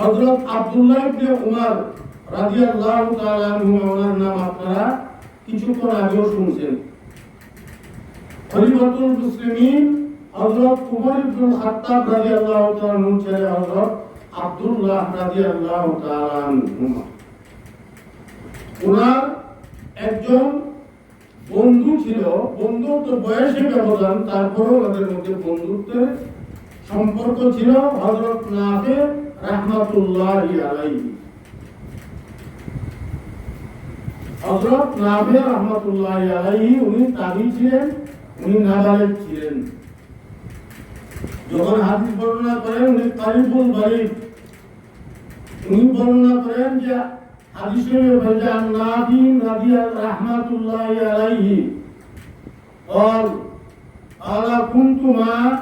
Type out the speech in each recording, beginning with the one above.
হযরত আব্দুল্লাহ ইবনে উমর রাদিয়াল্লাহু তাআলা আনহু ওনার নাম আপনারা কিছুক্ষণ আগেও শুনছেন। খলিফাতুল মুসলিমিন হযরত উমর ইবনে খাত্তাব রাদিয়াল্লাহু তাআলা আনহু ছেলে হযরত আব্দুল্লাহ রাদিয়াল্লাহু তাআলা আনহু। ওনার একজন বন্ধু ছিল, বন্ধু তো বয়সে ব্যবধান, তারপরেও ওনাদের মধ্যে বন্ধুত্বের সম্পর্ক ছিল। হযরত নাফে রাহমাতুল্লাহি আলাইহি হযরত নাফে রাহমাতুল্লাহি আলাইহি উনি তাবি ছিলেন উনি নাবালেগ ছিলেন যখন হাদিস বর্ণনা করেন উনি কারিবুল বারিক উনি বর্ণনা করেন যে হাদিসে ভেজা নাবি নবী রাহমাতুল্লাহি আলাইহি قال قال كنت مع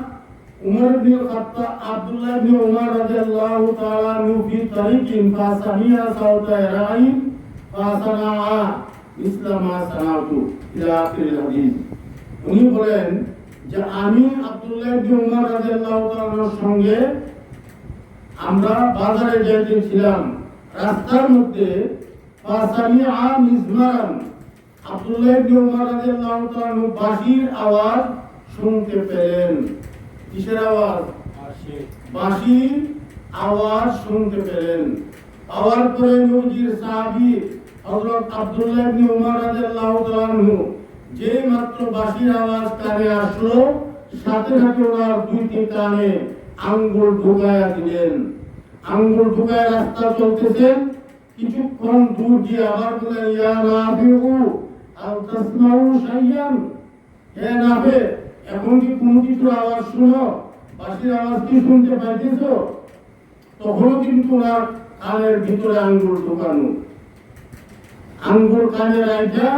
উমর বিন খাত্তাব, আব্দুল্লাহ বিন উমর রাদিয়াল্লাহু তাআলা নু ফি তারিকিন ফাসামিয়া সাউতা রাইম ফাসানা ইসলামা সানাতু ইলা আখিরিল হাদিস। উনি বলেন যে আমি আব্দুল্লাহ বিন উমর রাদিয়াল্লাহু তাআলার সঙ্গে আমরা বাজারে যাইতেছিলাম রাস্তার মধ্যে ফাসামিয়া মিজমান আব্দুল্লাহ বিন উমর রাদিয়াল্লাহু তাআলা বাঁশির আওয়াজ শুনতে পেলেন। কিসের আওয়াজ? বাঁশির আওয়াজ শুনতে পেলেন। পাওয়ার পরে নবীজির সাহাবী হযরত আব্দুল্লাহ ইবনে উমর রাদিয়াল্লাহু তাআলা যে মাত্র বাঁশির আওয়াজ কানে আসলো, সাথে সাথে ওনার দুইটি কানে আঙ্গুল ঢুকায়া দিলেন। আঙ্গুল ঢুকায় রাস্তা চলতেছেন কিছুক্ষণ দূর গিয়ে আবার বলেন ইয়া নাফিউ, আল তাসমাউ শাইয়ান? হে নাফে এখন কি কোনো কিছু আওয়াজ শুনো বাসির আওয়াজ কি শুনতে পাইতেছো? তখনও কিন্তু ওনার কানের ভিতরে আঙ্গুর ঢুকানো। আঙ্গুর কানে রাখা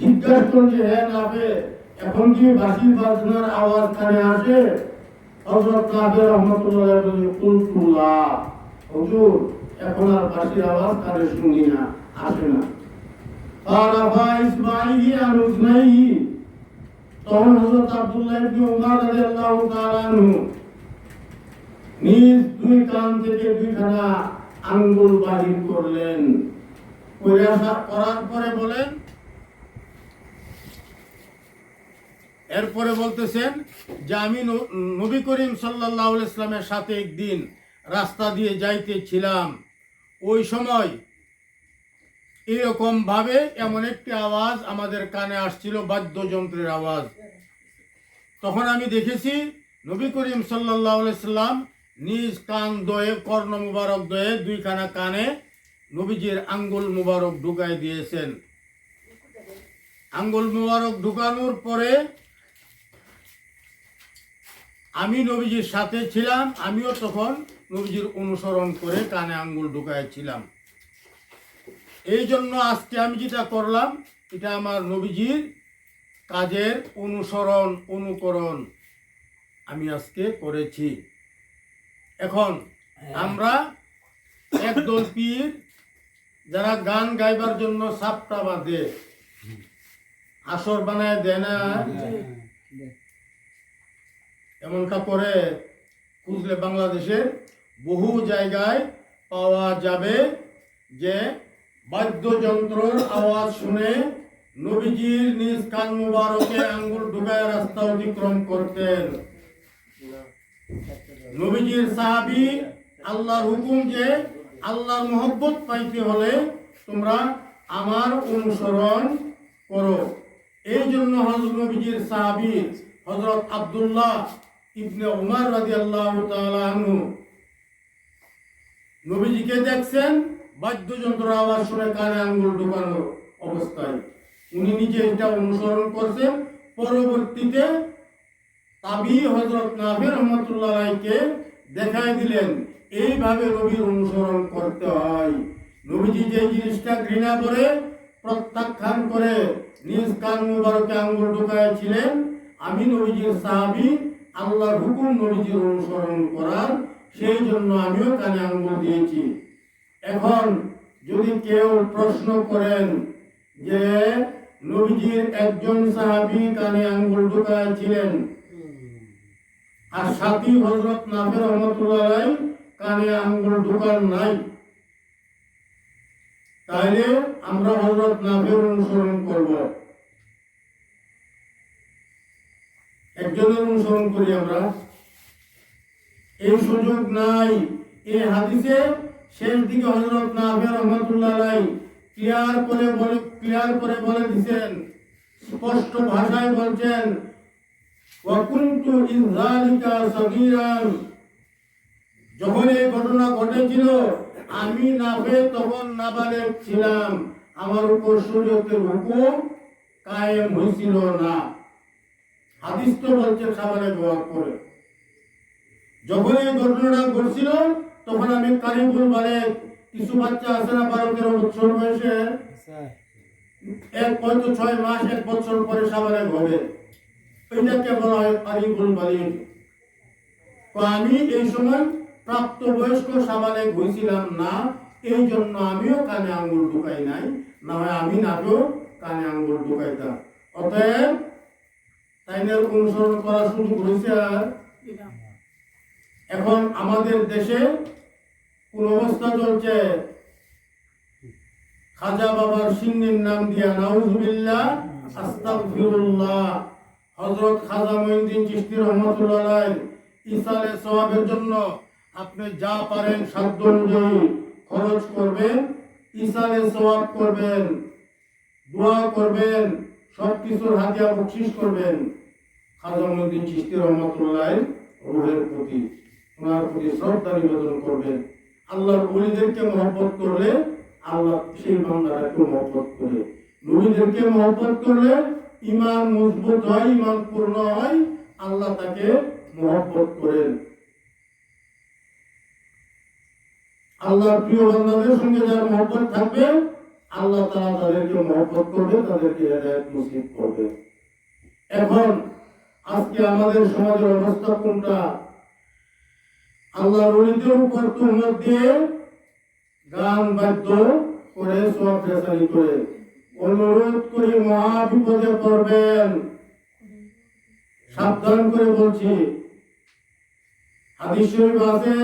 জিজ্ঞাসা করছে হে নাফে এখন কি বাঁশির বাজনার আওয়াজ কানে আসে? হযরত নাফে রহমাতুল্লাহ বলে কুলতুলা হুজুর, এখন আর বাঁশির আওয়াজ কানে শুনি না, আসে না। ফারাফা ইসমাইহি আন উজনাইহি তখন হযরত আব্দুল্লাহ ইবনে উমর রাদিয়াল্লাহু তাআলা নিজ দুই কান থেকে দুইখানা আঙ্গুল বাহির করলেন। করার পরে বলেন, এরপরে বলতেছেন যে আমি নবী করিম আলাইহি ইসলামের সাথে একদিন রাস্তা দিয়ে যাইতেছিলাম। ওই সময় এরকম ভাবে এমন একটি আওয়াজ আমাদের কানে আসছিল, বাদ্যযন্ত্রের আওয়াজ। তখন আমি দেখেছি নবী করিম সাল্লাম নিজ কান দয়ে, কর্ণ মুবারক দয়ে দুইখানা কানে নবীজির আঙ্গুল মুবারক ঢুকাই দিয়েছেন। আঙ্গুল মুবারক ঢুকানোর পরে আমি নবীজির সাথে ছিলাম, আমিও তখন নবীজির অনুসরণ করে কানে আঙ্গুল ঢুকাইছিলাম। এই জন্য আজকে আমি যেটা করলাম এটা আমার নবীজির কাজের অনুসরণ অনুকরণ আমি আজকে করেছি। এখন আমরা একদল পীর যারা গান গাইবার জন্য সাপটা বাঁধে। আসর বানায় দেয় না। এমনটা করে খুঁজলে বাংলাদেশের বহু জায়গায় পাওয়া যাবে যে বাদ্যযন্ত্রর আওয়াজ শুনে নবীজির নিজ কান মুবারকে আঙ্গুল ঢুকায় রাস্তা অতিক্রম করতেন। নবীজির সাহাবি আল্লাহর হুকুম যে আল্লাহর মোহব্বত পাইতে হলে তোমরা আমার অনুসরণ করো। এই জন্য হজরত নবীজির সাহাবি হজরত আব্দুল্লাহ ইবনে উমার রাদিয়াল্লাহু তাআলা আনহু। নবীজিকে দেখছেন বাদ্যযন্ত্র আওয়াজ শুনে কানে আঙ্গুল ঢুকানো অবস্থায়। উনি নিজে এটা অনুসরণ করছেন। পরবর্তীতে তাবি হজরত নাফির রহমতুল্লাহকে দেখাই দিলেন, এইভাবে নবীর অনুসরণ করতে হয়। নবীজি যে জিনিসটা ঘৃণা করে, প্রত্যাখ্যান করে নিজ কান মুবারকে আঙ্গুল ঢুকাইছিলেন আমি নবীজির সাহাবি, আল্লাহর হুকুম নবীজির অনুসরণ করার, সেই জন্য আমিও কানে আঙ্গুল দিয়েছি। এখন যদি কেউ প্রশ্ন করেন যে নবীজির একজন সাহাবি কানে আঙ্গুল ঢুকাইছিলেন আর সাথী হজরত নাফের রহমতুল্লাহ কানে আঙ্গুল ঢোকার নাই, তাহলে আমরা হজরত নাফের অনুসরণ করব। একজনের অনুসরণ করি আমরা। এই সুযোগ নাই, এই হাদিসে শেষ দিকে হজরত নাফের রহমতুল্লাহ আলাই ক্লিয়ার করে বলে, ক্লিয়ার করে বলে দিছেন, স্পষ্ট ভাষায় বলছেন ওয়াকুনতু ইনজালিকা সগীরান। যখন এই ঘটনা ঘটেছিল, আমি নাফে তখন নাবালেক ছিলাম। আমার উপর শরীয়তের হুকুম কায়েম হয়েছিল না। হাদিস তো বলছে সাবালে ব্যবহার করে। যখন এই ঘটনাটা ঘটছিল তখন আমি কারিমপুর বালেক কিছু বাচ্চা আছে না বারো তেরো বছর বয়সে? এক হয়তো ছয় মাস এক বছর পরে হবে এটাকে বলা হয় কারিমপুর তো আমি এই সময় প্রাপ্ত বয়স্ক হয়েছিলাম না এই জন্য আমিও কানে আঙ্গুল ঢুকাই নাই না হয় আমি নাকেও কানে আঙ্গুল ঢুকাইতাম। অতএব তাইনের অনুসরণ করা শুরু করেছে আর। এখন আমাদের দেশে কোন অবস্থা চলছে। খাজা বাবার নাম দিয়া নাউজুবিল্লাহ, আস্তাগফিরুল্লাহ। হযরত খাজা মঈনুদ্দিন চিশতি রহমাতুল্লাহ ইসালে সওয়াবের জন্য আপনি যা পারেন সাধ্য অনুযায়ী খরচ করবেন ইসালে সওয়াব করবেন, দোয়া করবেন সব কিছুর হাতিয়া বকশিস করবেন। খাজা মঈনুদ্দিন চিশতি রহমাতুল্লাহ রুহের প্রতি ওনার প্রতি শ্রদ্ধা নিবেদন করবেন। আল্লাহর ওলিদেরকে মহব্বত করলে আল্লাহ সেই বান্দাটাকে মহব্বত করে। নবীদেরকে মহব্বত করলে ইমান মজবুত হয় ইমান পূর্ণ হয়, আল্লাহ তাকে মহব্বত করেন। আল্লাহর প্রিয় বান্দাদের সঙ্গে যার মহব্বত থাকবে, আল্লাহ তাআলা তাদেরকে মহব্বত করবে, তাদেরকে হেদায়েত নসিব করবে। এখন আজকে আমাদের সমাজের অবস্থা কোনটা? আল্লাহর ওলিদের উপর দিয়ে গান বাদ্য করে সব ফেসারি করে। অনুরোধ করি মহা বিপদে পড়বেন। সাবধান করে বলছি, হাদিস আছে,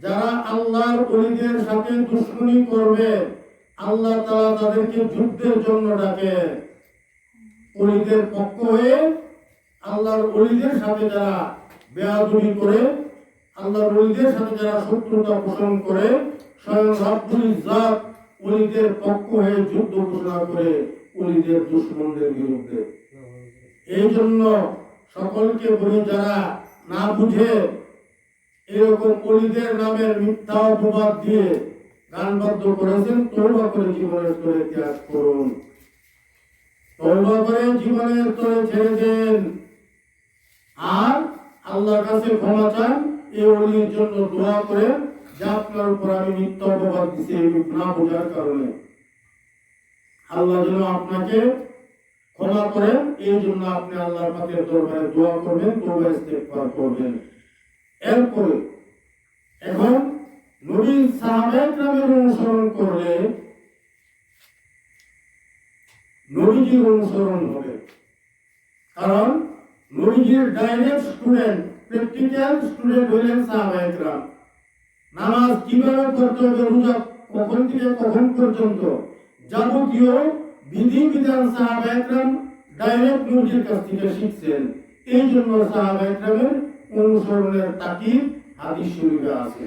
যারা আল্লাহর ওলিদের সাথে দুশ্মনী করবে, আল্লাহ তারা তাদেরকে যুদ্ধের জন্য ডাকে। ওলিদের পক্ষ হয়ে আল্লাহর ওলিদের সাথে যারা বেয়াদবি করে আল্লাহর ওলিদের সাথে যারা শত্রুতা পোষণ করে, স্বয়ং রব্বুল ইজ্জাত ওলিদের পক্ষ হয়ে যুদ্ধ ঘোষণা করে ওলিদের দুশ্মনদের বিরুদ্ধে। এই জন্য সকলকে বলি, যারা না বুঝে এরকম অলিদের নামের মিথ্যা অপবাদ দিয়ে গানবদ্ধ করেছেন তৌবা করে জীবনের স্তরে ত্যাগ করুন। তৌবা করে জীবনের স্তরে ছেড়ে দেন। আর আল্লাহর কাছে ক্ষমা চান এই জন্য দোয়া করে যে আপনার উপর আমি অপবাদ দিচ্ছি না বোঝার কারণে। আল্লাহ যেন আপনাকে ক্ষমা করেন এই জন্য আপনি আল্লাহর দরবারে দোয়া করবেন করবেন। এরপরে এখন নবী সাহাবায়ে কেরামের অনুসরণ করলে নবীজির অনুসরণ হবে। কারণ নবীজির ডাইরেক্ট স্টুডেন্ট প্র্যাকটিক্যাল স্টুডেন্ট হলেন সাহাবায়ে কেরাম নামাজ কীভাবে পড়তে হবে রোজা কখন থেকে কখন পর্যন্ত? যাবতীয় বিধি বিধান সাহাবায়ে কেরাম ডাইরেক্ট নবীর কাছ থেকে শিখছেন। এই জন্য সাহাবায়েকরামের অনুসরণের তাকিদ হাদিস শরীফে আছে।